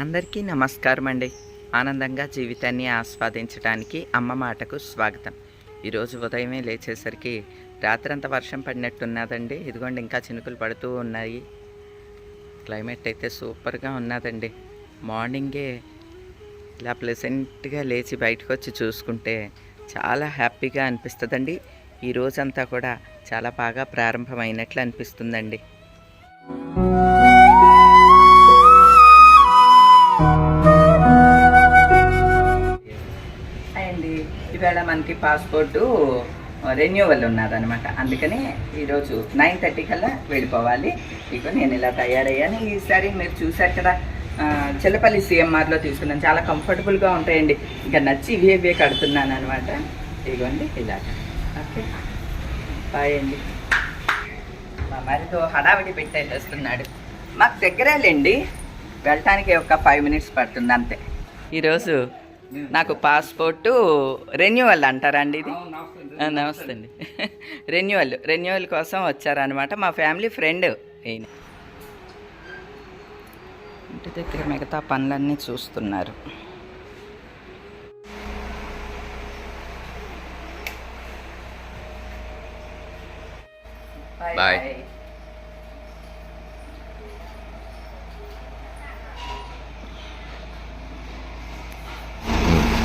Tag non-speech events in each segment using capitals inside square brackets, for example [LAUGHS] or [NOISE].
అందరికీ నమస్కారం అండి. ఆనందంగా జీవితాన్ని ఆస్వాదించడానికి అమ్మ మాటకు స్వాగతం. ఈరోజు ఉదయమే లేచేసరికి రాత్రంతా వర్షం పడినట్టున్నదండి. ఇదిగోండి ఇంకా చినుకులు పడుతూ ఉన్నాయి. క్లైమేట్ అయితే సూపర్గా ఉన్నదండి. మార్నింగే ఇలా ప్లెజెంట్గా లేచి బయటకు వచ్చి చూసుకుంటే చాలా హ్యాపీగా అనిపిస్తుందండి. ఈ రోజంతా కూడా చాలా బాగా ప్రారంభమైనట్లు అనిపిస్తుందండి. ఈవేళ మనకి పాస్పోర్టు రెన్యూవల్ ఉన్నదనమాట అందుకని ఈరోజు నైన్ థర్టీ కల్లా వెళ్ళిపోవాలి. ఇక నేను ఇలా తయారయ్యాను. ఈసారి మీరు చూసారు కదా చిలపల్లి చిల్లపల్లి సిఎంఆర్లో తీసుకున్నాను. చాలా కంఫర్టబుల్గా ఉంటాయండి. ఇంకా నచ్చి ఇవే ఇవే కడుతున్నాను అనమాట ఇదిగోండి ఇలాగ. ఓకే. బాయ్ అండి. మా మరితో హడావిడి పెట్టేస్తున్నాడు మాకు దగ్గరేలేండి. వెళ్ళటానికి ఒక ఫైవ్ మినిట్స్ పడుతుంది అంతే. ఈరోజు నాకు పాస్పోర్టు రెన్యువల్ అంటారా అండి ఇది నమస్తే అండి. [LAUGHS] రెన్యువల్ రెన్యువల్ కోసం వచ్చారనమాట మా ఫ్యామిలీ ఫ్రెండ్. ఈయన ఇంటి దగ్గర మిగతా పనులన్నీ చూస్తున్నారు. Bye.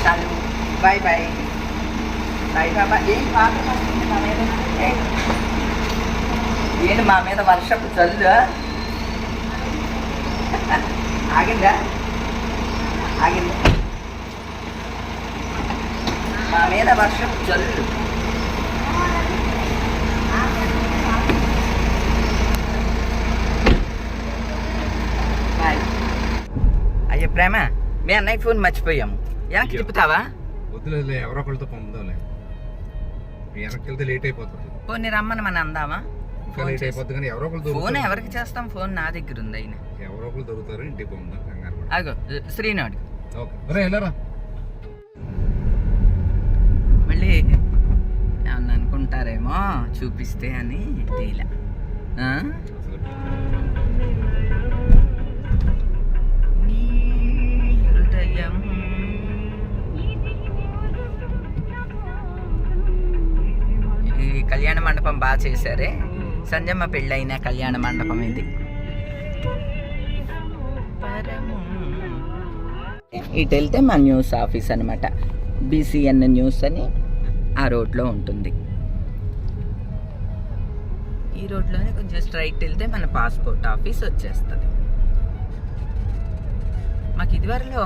చాలు బాయ్ బాయ్ బాయ్ బాబా ఏం పాట వస్తుంది మా మీద ఏ? ఏంటి మా మీద వర్షపు చల్లు? ఆగిందా? ఆగిందా. మా మీద వర్షపు చల్లు. అయ్యో ప్రేమ మీ అన్నయ్య ఫోన్ మర్చిపోయాము. వెనక్కి తిప్పుతావా? వద్దులే ఎవరో ఒకరితో పొందాలి వెనక్కి వెళ్తే లేట్ అయిపోతుంది. పోనీ రమ్మని మన అందామా? లేట్ అయిపోతుంది కానీ ఎవరో ఒకరు ఫోన్ దొరుకుతారు ఎవరికి చేస్తాం? ఫోన్ నా దగ్గర ఉంది అయినా. ఎవరో ఒకరు దొరుకుతారు ఇంటికి పొందాం కంగారు పడకు. అగో శ్రీనాడు. ఓకే. వెళ్ళరా? మళ్ళీ ఏమన్నా అనుకుంటారేమో చూపిస్తే అని తీలా ఆ? అసలు మండపం బాగా చేశారే. సంజమ్మ పెళ్ళైన కళ్యాణ మండపం ఇది. పరము. ఇటు వెళ్తే మా న్యూస్ ఆఫీస్ అనమాట బీసీఎన్ న్యూస్ అని ఆ రోడ్లో ఉంటుంది. ఈ రోడ్లోనే కొంచెం స్ట్రైట్ వెళ్తే మన పాస్పోర్ట్ ఆఫీస్ వచ్చేస్తుంది. మాకు ఇదివరలో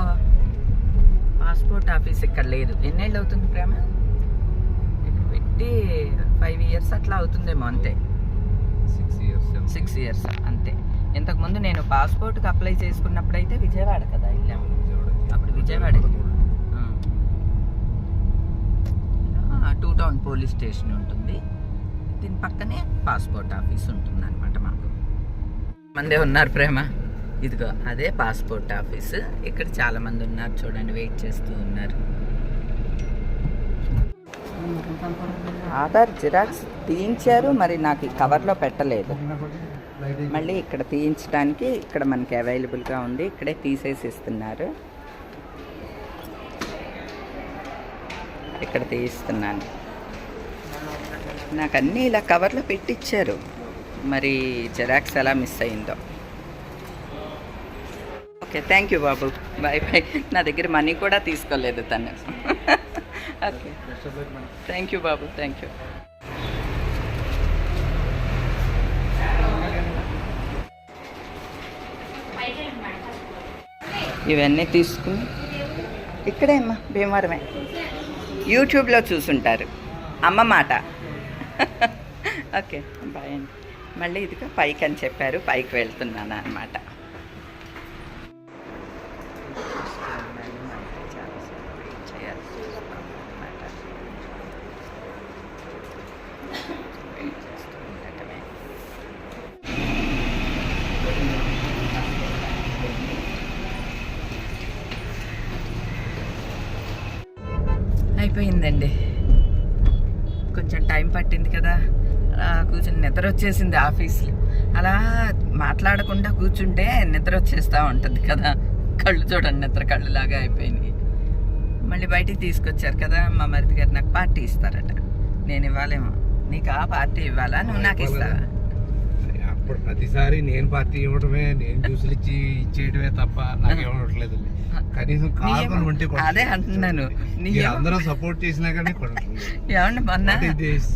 పాస్పోర్ట్ ఆఫీస్ ఇక్కడ లేదు. ఎన్నేళ్ళు అవుతుంది ప్రేమ? పెట్టి ఫైవ్ ఇయర్స్ అట్లా అవుతుందేమో అంతే. సిక్స్ ఇయర్స్ సిక్స్ ఇయర్స్ అంతే. ఇంతకుముందు నేను పాస్పోర్ట్కి అప్లై చేసుకున్నప్పుడైతే విజయవాడ కదా వెళ్ళాము. అప్పుడు Vijayawada two town police station ఉంటుంది. దీని పక్కనే పాస్పోర్ట్ ఆఫీస్ ఉంటుంది అనమాట మాకు. మందే ఉన్నారు ప్రేమ. ఇదిగో అదే పాస్పోర్ట్ ఆఫీస్ ఇక్కడ చాలా మంది ఉన్నారు చూడండి వెయిట్ చేస్తూ ఉన్నారు. ఆధార్ జిరాక్స్ తీయించారు మరి నాకు ఈ కవర్లో పెట్టలేదు. మళ్ళీ ఇక్కడ తీయించడానికి ఇక్కడ మనకి అవైలబుల్గా ఉంది ఇక్కడే తీసేసి ఇస్తున్నారు ఇక్కడ తీయిస్తున్నాను. నాకు అన్నీ ఇలా కవర్లో పెట్టిచ్చారు. మరి జెరాక్స్ ఎలా మిస్ అయిందో. Okay thank you Babu. Bye bye. నా దగ్గర మనీ కూడా తీసుకోలేదు తను. ఓకే. థ్యాంక్ యూ బాబు. థ్యాంక్ యూ ఇవన్నీ తీసుకుని ఇక్కడే అమ్మా భీమవరమే. యూట్యూబ్లో చూసుంటారు. అమ్మ మాట. [LAUGHS] ఓకే బాయ్ అండి. మళ్ళీ ఇదిగో పైకి అని చెప్పారు పైకి వెళ్తున్నాను అనమాట కొంచెం టైం పట్టింది కదా. కూర్చొని నిద్ర వచ్చేసింది ఆఫీస్లో. అలా మాట్లాడకుండా కూర్చుంటే నిద్ర వచ్చేస్తూ ఉంటుంది కదా. కళ్ళు చూడండి నిద్ర కళ్ళు లాగా అయిపోయినాయి మళ్ళీ బయటికి తీసుకొచ్చారు కదా మా మరిది గారు నాకు పార్టీ ఇస్తారట. నేను ఇవ్వాలేమో. నీకు ఆ పార్టీ ఇవ్వాలా? నువ్వు నాకు ఇస్తావా? అప్పుడు ప్రతిసారి నేను పార్టీ ఇవ్వడమే నేను జ్యూసులు ఇచ్చి ఇచ్చేయడమే తప్ప నాకు ఇవ్వట్లేదు కనీసం ఉంటే. అదే అంటున్నాను. అందరూ సపోర్ట్ చేసినా కానీ. ఏమన్నా మొన్న?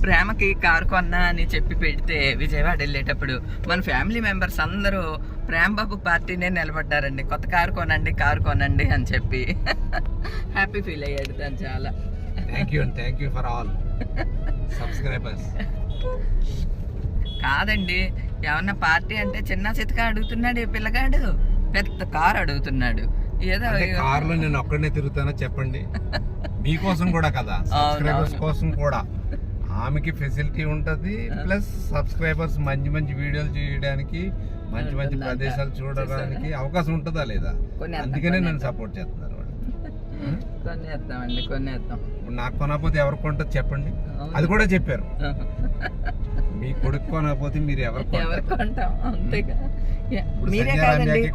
ప్రేమకి కారు కొన్నా అని చెప్పి పెడితే విజయవాడ వెళ్ళేటప్పుడు మన ఫ్యామిలీ మెంబర్స్ అందరూ ప్రేమ బాబు పార్టీనే నిలబడ్డారండి. కొత్త కారు కొనండి కారు కొనండి అని చెప్పి. హ్యాపీ ఫీల్ అయ్యాడు తను చాలా. Thank you thank you for all subscribers కాదండి ఏమన్నా పార్టీ అంటే చిన్న చితక అడుగుతున్నాడు ఈ పిల్లగాడు. పెద్ద కారు అడుగుతున్నాడు. ఏదో కార్లో నేను ఒక్కడనే తిరుగుతానో చెప్పండి? [LAUGHS] మీకోసం కూడా కదా? సబ్స్క్రైబర్స్ కోసం కూడా. ఆమెకి ఫెసిలిటీ ఉంటది ప్లస్ సబ్స్క్రైబర్స్ మంచి మంచి వీడియోలు చేయడానికి మంచి మంచి. ప్రదేశాలు చూడడానికి అవకాశం ఉంటుందా లేదా? అందుకనే నన్ను. సపోర్ట్ చేస్తున్నారు వాళ్ళు. [LAUGHS] కొనేద్దామండి కొనేద్దాం ఇప్పుడు నాకు కొనకపోతే ఎవరు కొంటారు చెప్పండి? అది కూడా చెప్పారు. [LAUGHS] మీ కొడుకు కొనకపోతే మీరు ఎవరు ఎవరు కొంటాం? అంతేగా. మీరే కాదండి.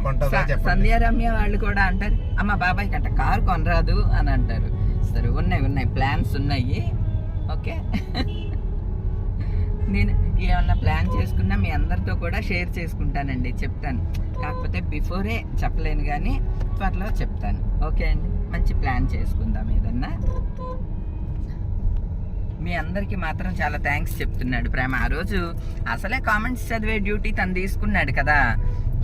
సంధ్యారమ్య వాళ్ళు కూడా అంటారు అమ్మ బాబాయ్ కంట కారు కొనరాదు అని అంటారు. సరే ఉన్నాయి ఉన్నాయి ప్లాన్స్ ఉన్నాయి. ఓకే. [LAUGHS] నేను ఏమన్నా ప్లాన్ చేసుకున్నా మీ అందరితో కూడా షేర్ చేసుకుంటానండి చెప్తాను. కాకపోతే బిఫోరే చెప్పలేను కానీ త్వరలో చెప్తాను. ఓకే అండి. మంచి ప్లాన్ చేసుకుందాం ఏదన్నా. మీ అందరికీ మాత్రం చాలా థ్యాంక్స్ చెప్తున్నాడు ప్రేమ. ఆ రోజు అసలే కామెంట్స్ చదివే డ్యూటీ తను తీసుకున్నాడు కదా.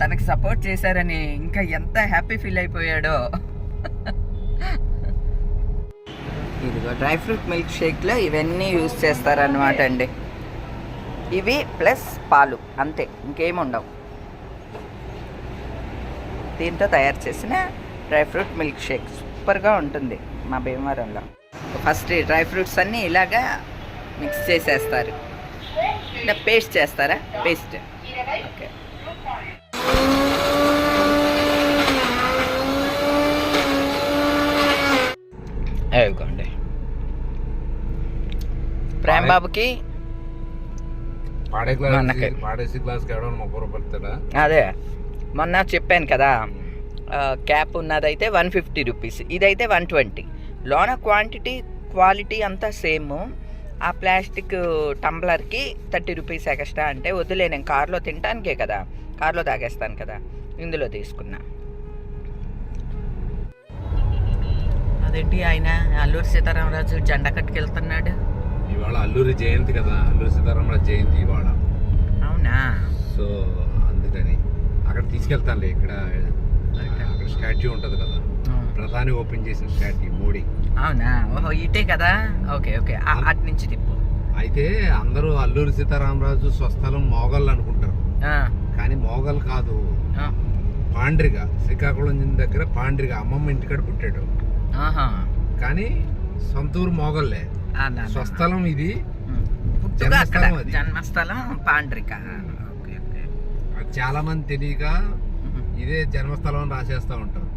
తనకి సపోర్ట్ చేశారని ఇంకా ఎంత హ్యాపీ ఫీల్ అయిపోయాడో. ఇదిగో డ్రై ఫ్రూట్ మిల్క్ షేక్లో ఇవన్నీ యూస్ చేస్తారనమాట అండి. ఇవి ప్లస్ పాలు అంతే ఇంకేముండవు. దీంతో తయారు చేసిన డ్రై ఫ్రూట్ మిల్క్ షేక్ సూపర్గా ఉంటుంది మా భీమవరంలో. ఫస్ట్ డ్రై ఫ్రూట్స్ అన్నీ ఇలాగా మిక్స్ చేసేస్తారు. ఇలా పేస్ట్ చేస్తారా? పేస్ట్. ఓకే. ప్రేమ్ బాబుకి పాడే. పాడేసి ముప్పై రూపాయలు ఇస్తాడా? అదే. మొన్న చెప్పాను కదా. క్యాప్ ఉన్నదైతే వన్ ఫిఫ్టీ రూపీస్ ఇదైతే వన్ ట్వంటీ. లోన క్వాంటిటీ క్వాలిటీ అంతా సేమ్. ఆ ప్లాస్టిక్ టంబ్లర్కి థర్టీ రూపీస్ ఎక్స్ట్రా అంటే వద్దులే నేను కార్లో తినటానికే కదా కార్లో తాగేస్తాను కదా ఇందులో తీసుకున్నా. అదేంటి ఆయన అల్లూరి సీతారామరాజు జెండా కట్టుకెళ్తున్నాడు? ఇవాళ అల్లూరి జయంతి కదా అల్లూరి సీతారామరాజు జయంతి ఇవాళ. అవునా? సో అందుకని అక్కడ తీసుకెళ్తానులే ఇక్కడ అక్కడ స్టాట్యూ ఉంటుంది కదా. ప్రధాని ఓపెన్ చేసిన స్టాట్యూ మోడీ. అవునా? ఓహో ఇటే కదా? Okay okay. అటు నుంచి తిప్పు. అయితే అందరూ అల్లూరి సీతారామరాజు స్వస్థలం మోగల్ అనుకుంటారు. కానీ మోగల్ కాదు. పాండ్రిగా శ్రీకాకుళం దగ్గర పాండ్రిగా అమ్మమ్మ ఇంటికాడ పుట్టాడు. ఆహా. కానీ సొంతూరు మోగల్లే. స్వస్థలం ఇది. జన్మస్థలం పాండ్రిక. చాలా మంది తెలియక. ఇదే జన్మస్థలం అని రాసేస్తా ఉంటారు.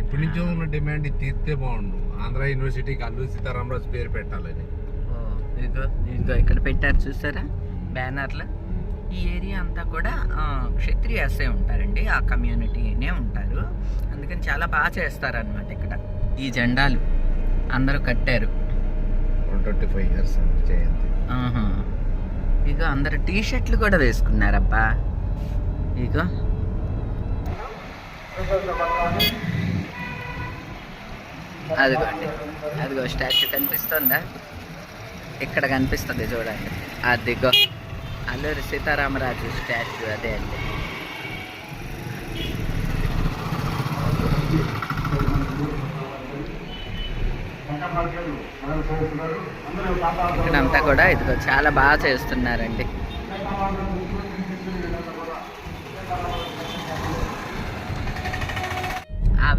ఇప్పటి నుంచో ఉన్న డిమాండ్ ఇది తీర్తే బాగుండు. ఆంధ్ర యూనివర్సిటీకి అల్లూరి సీతారామరాజు పేరు పెట్టాలని. ఓ, ఇదిగో ఇదిగో ఇక్కడ పెట్టారు చూసారా? బ్యానర్లు. ఈ ఏరియా అంతా కూడా క్షత్రియాసే ఉంటారండి. ఆ కమ్యూనిటీనే ఉంటారు. అందుకని చాలా బాగా చేస్తారనమాట ఇక్కడ. ఈ జెండాలు అందరూ కట్టారు. వన్ ట్వంటీ ఫైవ్ ఇయర్స్ జయంతి. ఇగో అందరు టీ షర్ట్లు కూడా వేసుకున్నారబ్బా. ఇక అదిగోండి అదిగో స్టాచ్యూ కనిపిస్తుందా ఇక్కడ కనిపిస్తుంది చూడండి అదిగో అల్లూరి సీతారామరాజు స్టాచ్యూ అదే అండి ఇక్కడంతా కూడా ఇదిగో చాలా బాగా చేస్తున్నారండి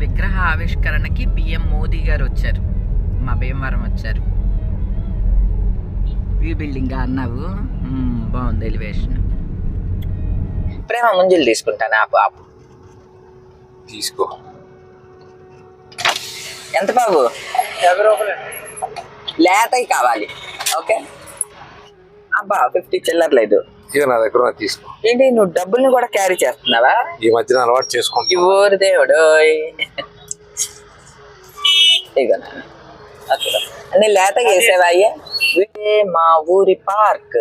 విగ్రహ ఆవిష్కరణకి పిఎం మోదీ గారు వచ్చారు. మా భీమవరం వచ్చారు. ఈ బిల్డింగ్ అన్నావు? బాగుంది ఎలివేషన్. ప్రేమ ముంజులు తీసుకుంటాను ఆ బాబు? తీసుకో. ఎంత బాబు? లేతవి కావాలి. ఓకే? అబ్బా ఫిఫ్టీ చిల్లర లేదు. ఇక నా దగ్గర తీసుకో. ఏంటి నువ్వు డబ్బుల్ని కూడా క్యారీ చేస్తున్నావా? ఈ మధ్యన అలవాటు చేసుకుంటా ఈ ఊరు దేవుడు అన్ని లేతగా వేసేవా మా ఊరి పార్క్.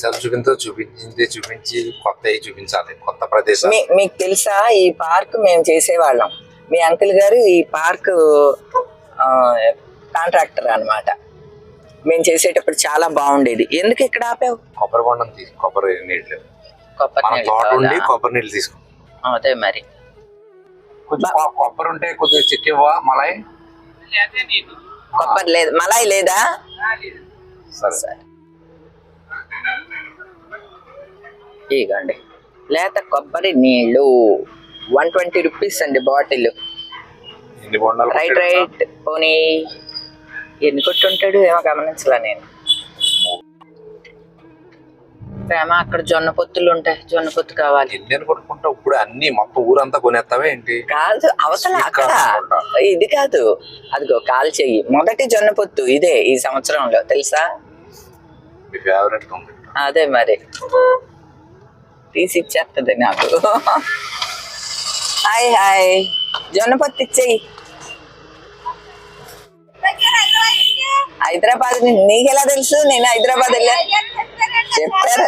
సార్ చూపించో చూపించింది చూపించి కొత్త చూపించాలి. కొత్త ప్రదేశం మీకు తెలుసా ఈ పార్క్ మేము చేసేవాళ్ళం. మీ అంకుల్ గారు ఈ పార్క్ కాంట్రాక్టర్ అన్నమాట. మేము చేసేటప్పుడు చాలా బాగుండేది. ఎందుకు ఇక్కడ ఆపావు? కొబ్బరి బొండం తీసి కొబ్బరి నీళ్ళు. కొబ్బరి మన నీళ్ళు తోట ఉండి కావాలా? కొబ్బరి నీళ్ళు తీసుకో. అదే మరి. కొంచెం కొ- కొబ్బరి ఉంటే కొద్దిగా చిక్కివ్వా మలై? కొబ్బరి లేదు. మలాయి లేదా? సరే. సరే. ఇగండి. లేత కొబ్బరి నీళ్ళు. వన్ ట్వంటీ రూపీస్ అండి బాటిల్. ఎన్ని బొండాలు రైట్ రైట్. పోనీ. ఎన్ని కొట్టుంటాడు ఏమో గమనించలే నేను. ప్రేమ అక్కడ జొన్న పొత్తులు ఉంటాయి జొన్న పొత్తు కావాలి. ఎన్ని కొట్టుకుంటా ఇప్పుడు అన్ని మొత్తం ఊరంతా కొనేస్తావే ఏంటి? కాదు అవతల అక్కడ. ఇది కాదు. అదిగో కాల్ చెయ్యి. మొదటి జొన్న పొత్తు ఇదే ఈ సంవత్సరంలో తెలుసా? ఫేవరెట్ అదే మరి. తీసి ఇచ్చేస్తుంది నాకు. [LAUGHS] Hi hi. జొన్న పొత్తు ఇచ్చేయి. హైదరాబాద్ నీకు ఎలా తెలుసు? నేను హైదరాబాద్ వెళ్ళా. చెప్పారు.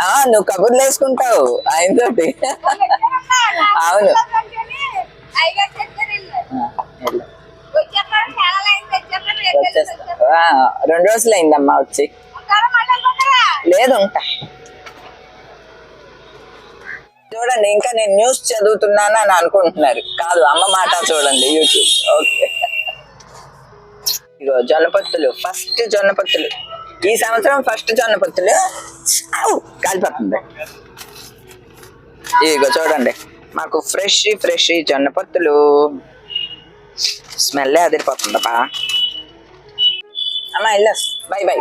ఆ, నువ్వు కబుర్లు వేసుకుంటావు. ఆయనతో అవును. ఆ, రెండు రోజులు అయిందమ్మా వచ్చి. లేదు ఉంటా. చూడండి ఇంకా నేను న్యూస్ చదువుతున్నాను అని అనుకుంటున్నారు. కాదు అమ్మ మాట చూడండి యూట్యూబ్ ఓకే. ఇగో జొన్నపత్తులు ఫస్ట్ జొన్నపత్తులు. ఈ సంవత్సరం ఫస్ట్ జొన్నపత్తులు. కాలిపోతుంది. ఇదిగో చూడండి మాకు ఫ్రెష్ ఫ్రెష్ జొన్నపత్తులు. స్మెల్లే అదిరిపోతుందబ్బా. అమ్మా వెళ్ళొస్ బై బై.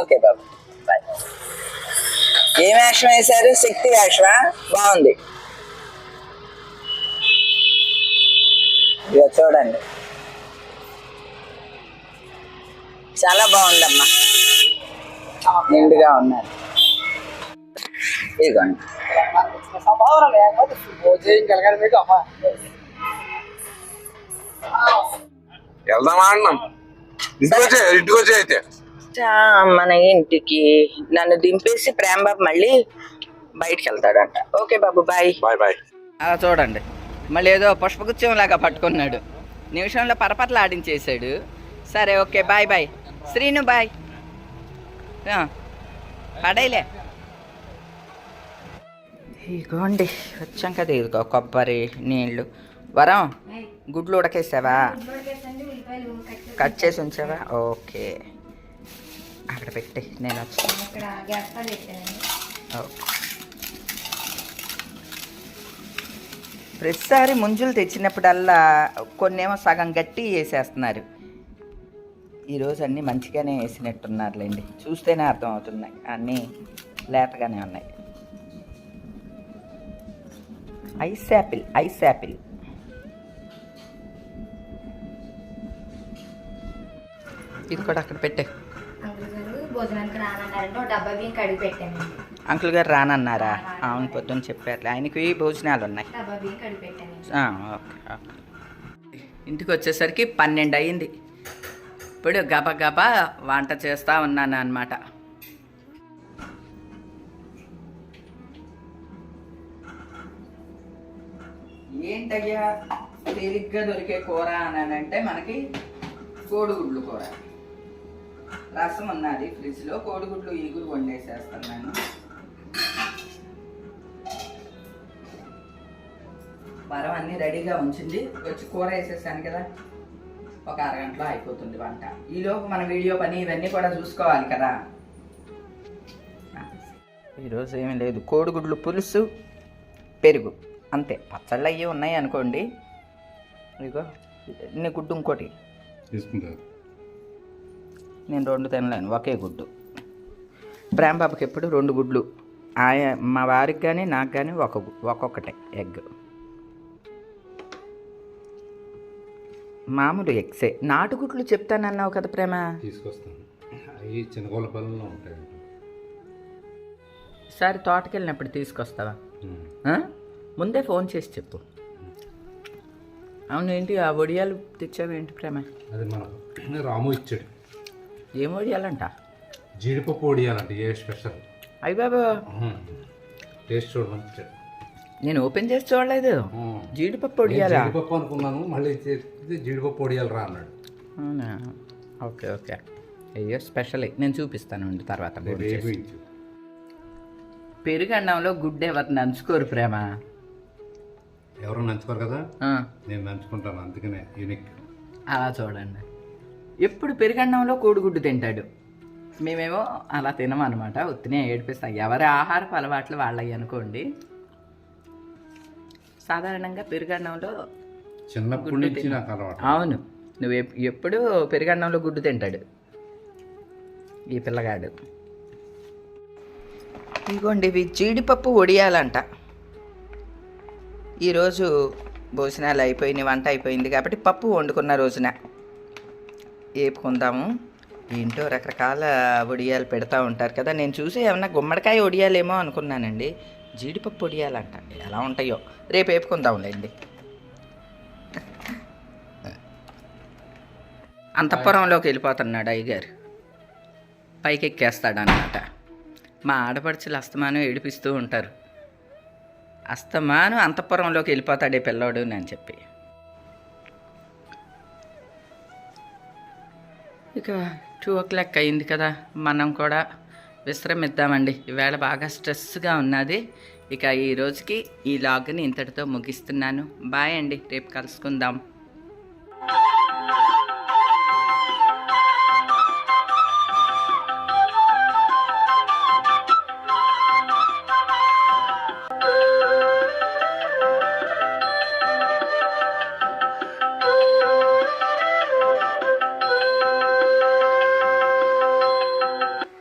ఓకే బాబు. బాయ్ ఏం యాక్షన్ వేశారు? శక్తి యాక్షన్ బాగుంది. ఇక చూడండి. చాలా బాగుందమ్మా. నిండుగా ఉన్నారు. ఇదిగోండి. వెళ్దామా అన్నాం? అయితే. మన ఇంటికి నన్ను దింపేసి ప్రేమ బాబు మళ్ళీ బయటికి వెళ్తాడంట. ఓకే బాబు బాయ్. Bye bye. అలా చూడండి. మళ్ళీ ఏదో పుష్పగుచ్చం లాగా పట్టుకున్నాడు. నిమిషంలో పరపట్ల ఆడించేసాడు సరే okay bye bye. Srinu bye. పడేలే. ఇగోండి వచ్చాం కదా ఇదిగో కొబ్బరి నీళ్ళు. వరం? గుడ్లు ఉడకేసావా? కట్ చేసి ఉంచావా? ఓకే. అక్కడ పెట్టి నేను వచ్చి. ఇక్కడ గ్యాస్ పై పెట్టాను. ఓకే. ప్రతిసారి ముంజులు తెచ్చినప్పుడల్లా కొన్నేమో సగం గట్టి వేసేస్తున్నారు. ఈరోజు అన్నీ మంచిగానే వేసినట్టున్నారులేండి. చూస్తేనే అర్థం అవుతున్నాయి అన్నీ లేతగానే ఉన్నాయి. Ice apple ice apple. ఇది కూడా అక్కడ పెట్టే. భోజనానికి రానన్నారంటే ఒక డబ్బా బియ్యం కడిగి పెట్టాను. అంకుల్ గారు రానన్నారా? అవును పొద్దున్న చెప్పారులే. ఆయనకి భోజనాలు ఉన్నాయి. Okay okay. ఇంటికి వచ్చేసరికి పన్నెండు అయింది. ఇప్పుడు గబ గబా వంట చేస్తూ ఉన్నాను అనమాట ఏంటయ్యా? తేలిగ్గా దొరికే కూర అని అంటే మనకి కోడిగుడ్లు కూర. రసం ఉన్నది ఫ్రిడ్జ్లో. కోడిగుడ్లు ఈగురు వండేసేస్తున్నాను. వరం అన్నీ రెడీగా ఉంచింది. వచ్చి కూర వేసేసాను కదా. ఒక అరగంటలో అయిపోతుంది వంట. ఈలోపు మన వీడియో పని ఇవన్నీ కూడా చూసుకోవాలి కదా. ఈరోజు ఏమీ లేదు. కోడిగుడ్లు పులుసు పెరుగు. అంతే. పచ్చళ్ళు అయ్యి ఉన్నాయి అనుకోండి. ఇదిగో ఇన్ని గుడ్డు ఇంకోటి. తీసుకుంటారు. నేను రెండు తినలేను. ఒకే గుడ్డు. ప్రేమ బాబుకి ఎప్పుడు రెండు గుడ్లు. ఆయ మా వారికి కానీ నాకు కానీ ఒక ఒక్కొక్కటే. ఎగ్. మామూలు ఎగ్సే నాటుగుడ్లు చెప్తానన్నావు కదా ప్రేమ? తీసుకొస్తాను. అవి చిన్నగోళ్ళపల్లిలో ఉంటాయి సరే తోటకెళ్ళినప్పుడు తీసుకొస్తావా? ముందే ఫోన్ చేసి చెప్పు. అవును ఏంటి ఆ వడియాలు తెచ్చావేంటి ప్రేమ? అది మన రాము ఇచ్చాడు. ఏం వడియాలంట జీడిపప్పు వడియాలంటే ఏ స్పెషల్? అయ్యి బాబా టేస్ట్ చూడమని ఇచ్చాడు నేను ఓపెన్ చేసి చూడలేదు. జీడిపప్పు వడియాలా జీడిపప్పు అనుకున్నాను మళ్ళీ జీడిపప్పు వడియాలు రా అన్నాడు. అవునా? Okay okay. అయ్యో స్పెషల్. నేను చూపిస్తాను ఉండు తర్వాత పెరుగన్నంలో గుడ్డు ఎవరు నంచుకోరు ప్రేమ? ఎవరు నంచుకోరు కదా? నేను నంచుకుంటాను అందుకనే యూనిక్ అలా చూడండి. ఎప్పుడు పెరుగన్నంలో కోడిగుడ్డు తింటాడు? మేమేమో అలా తినమన్నమాట. ఉత్తినే ఏడిపిస్తాం. ఎవరి ఆహారపు అలవాట్లు వాళ్ళవి అనుకోండి. సాధారణంగా పెరుగన్నంలో చిన్నప్పటి నుంచి నాకు అలవాటు. అవును. నువ్వు ఎప్- ఎప్పుడు పెరుగన్నంలో గుడ్డు తింటాడు. ఈ పిల్లగాడు. ఇదిగోండి ఇవి జీడిపప్పు ఒడియాలంట. ఈరోజు భోజనాలు అయిపోయినాయి వంట అయిపోయింది కాబట్టి పప్పు వండుకున్న రోజున వేపుకుందాము ఏంటో రకరకాల వడియాలు పెడతా ఉంటారు కదా. నేను చూసి ఏమన్నా గుమ్మడికాయ వడియాలేమో అనుకున్నానండి. జీడిపప్పు వడియాలంట. ఎలా ఉంటాయో. రేపు వేపుకుందాంలేండి. అంతఃపురంలోకి వెళ్ళిపోతున్నాడు అయ్యగారు. పైకి ఎక్కేస్తాడనమాట మా ఆడపడుచులు అస్తమానం ఏడిపిస్తూ ఉంటారు. అస్తమానం అంతఃపురంలోకి వెళ్ళిపోతాడే పిల్లోడు అని చెప్పి. ఇక టూ ఓ క్లాక్ అయింది కదా. మనం కూడా విశ్రమిద్దామండి. ఈవేళ బాగా స్ట్రెస్గా ఉన్నది. ఇక ఈ రోజుకి ఈ లాగ్ని ఇంతటితో ముగిస్తున్నాను. బాయ్ అండి. రేపు కలుసుకుందాం.